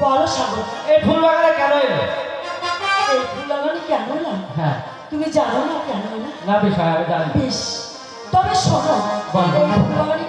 বলো সাগর। এই ফুল বাগানে কেন এলো? এই ফুল বাগানে কেন এলাম? হ্যাঁ। তুমি জানো না কেন এলাম? না বেশ আমি জানি। বেশ। তবে শোনো। এই ফুল লাগানো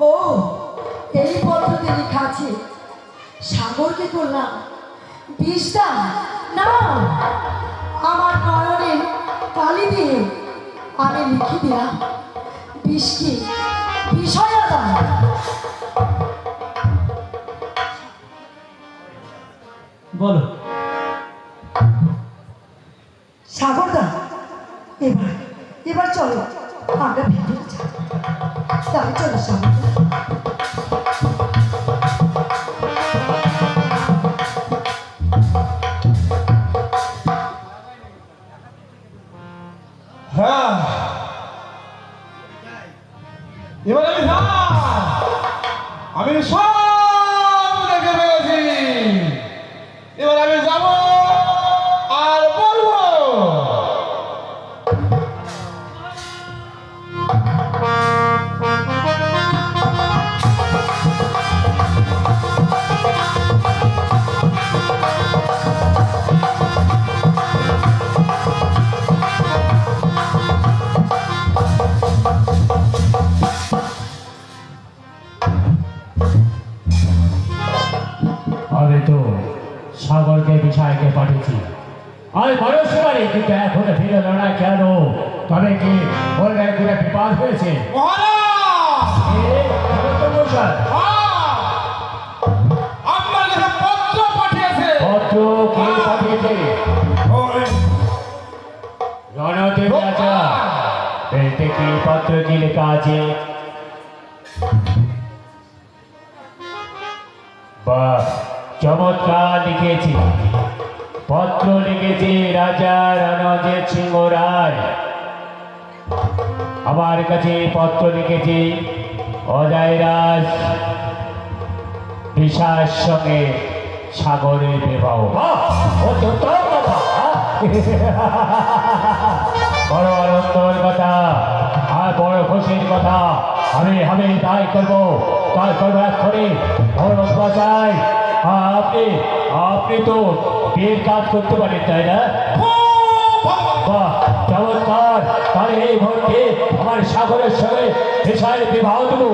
ও এই পত্রতে লেখা আছে। সাগরকে করলাম। বিষটা না আমার নয়নে কালি দিয়ে আমি লিখে দিলাম। বিষকে বিষয়তা বলো। সাগরদা এবার এবার চলো আমরা ভিতরে যাই। তবে চলো সাগরদা। আমি না সব না কেন? তবে কি বলবে কোনো বিপদ হয়েছে? হ্যাঁ, আপনার কাছে পত্র কে পাঠিয়েছে? রণদেব রাজা বলতে কি পত্র কি লেখা আছে পত্র লিখেছে রাজা রণজিৎ সিংহ রায় আমার কাছে পত্র লিখেছে অজয় রাজ বিশ্বাস সঙ্গে সাগরের বিবাহ। বড় আনন্দের কথা আর বড় খুশির কথা। আমি আমি তাই করব। তাই করব এক্ষণে বড় বাসায় আপনি আপনি তো বিয়ের কাজ করতে পারেন, তাই না? বাহ, চমৎকার। তাহলে এই ভোটকে আমার সাগরের সঙ্গে পেশায় বিবাহ দেবো।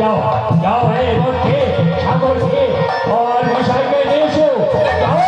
যাও যাও, এই ভোটকে সাগরকে আর মশাইকে নিয়ে এসো। যাও।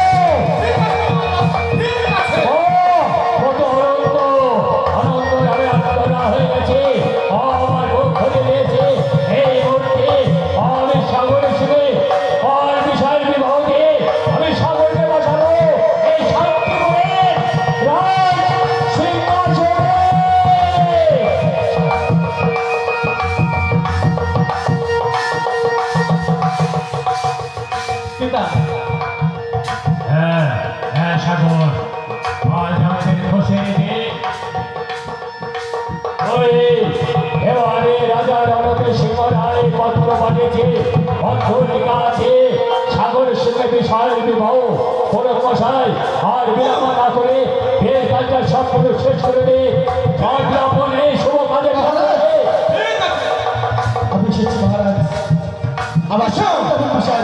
পত্র পাঠিয়েছে পত্র লেখা আছে সাগরের সঙ্গে বিশাল বিবাহ। পরমশাই মশাই আর বিরামা না করে বিয়ের কাজটা কিছু শেষ করে দে। জয় এই শুভ কাজে ভালো ঠিক আছে। আমি এসেছি মহারাজ আমার সব বিষয়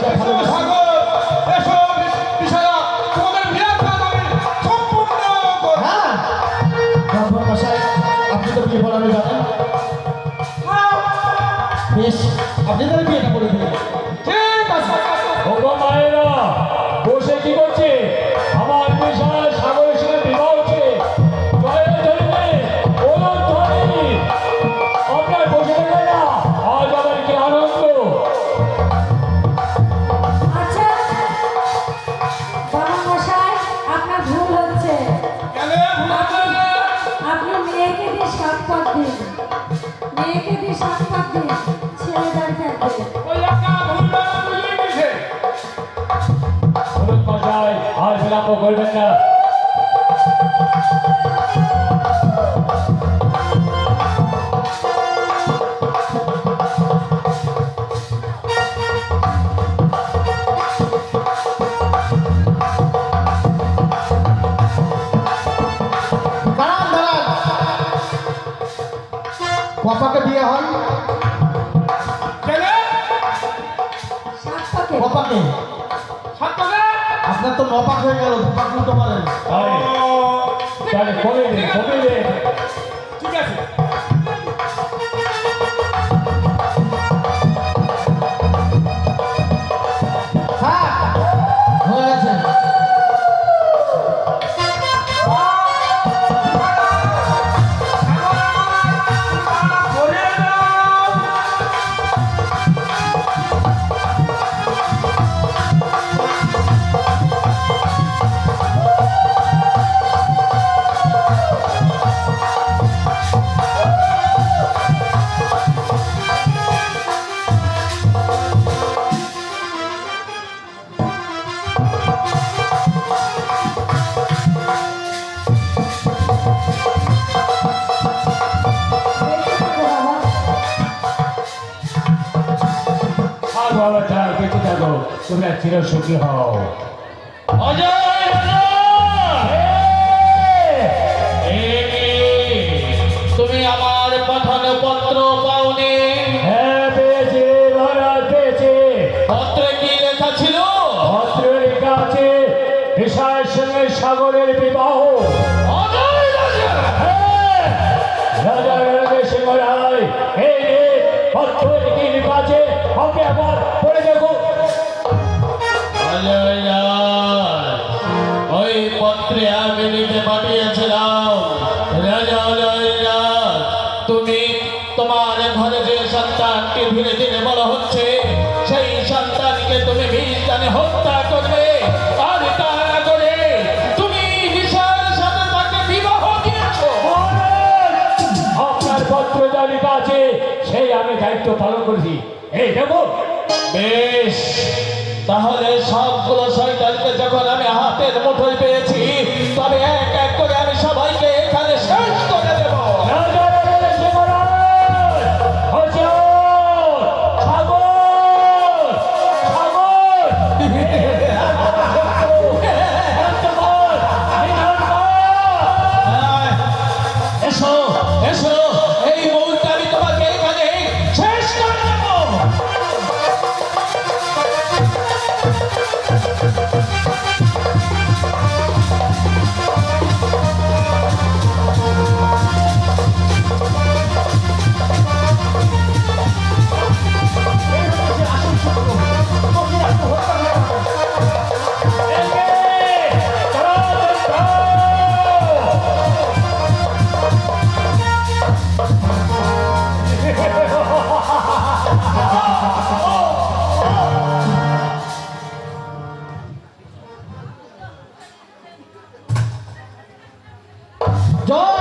বেশ আপনি তাহলে বিয়েটা করে দিলেন। ঠিক আছে। ওগো মায়েরা বসে কি করছে? আমার বিশাল সাগরের সঙ্গে বিবাহ হচ্ছে। জয়ের আপনার বসে থাকবে না আজ আমার কি আনন্দ? আচ্ছা মশাই আপনার ভুল হচ্ছে। কেন আপনি মেয়েকে দিয়ে পাক দিন। মেয়েকে দিয়ে দিন। করবেন না কপাকে বিয়ে হয়? তো হয়ে গেল দুপাক নিতে পারেন তাহলে কবে দিন। তোমরা চির সুখী হও। অজয়! তুমি আমার পাঠানো পত্র পাওনি। হ্যাঁ পেয়েছে মহারাজ পেয়েছে। পত্রে কি লেখা ছিল? পত্র লেখা আছে বিষয়ের সঙ্গে সাগরের বিবাহ। অজয় রাজা! হ্যাঁ, রাজা সিংহ রায় এই পত্র লিখে লেখা আছে একবার পত্রে আমি লিখে পাঠিয়েছিলাম। তুমি তোমার ঘরে যে সন্তানকে ধীরে ধীরে বড় হচ্ছে, সেই সন্তানকে তুমি বিজ্ঞানে হত্যা করবে, আর তা না করে তুমি নিশার সাথে তাকে বিবাহ আপনার পত্র আছে, সেই আমি দায়িত্ব পালন করেছি। এই দেখুন বেশ। তাহলে সবগুলো শয়তানকে যখন আমি হাতের মুঠোয় পেয়েছি তবে এক জয়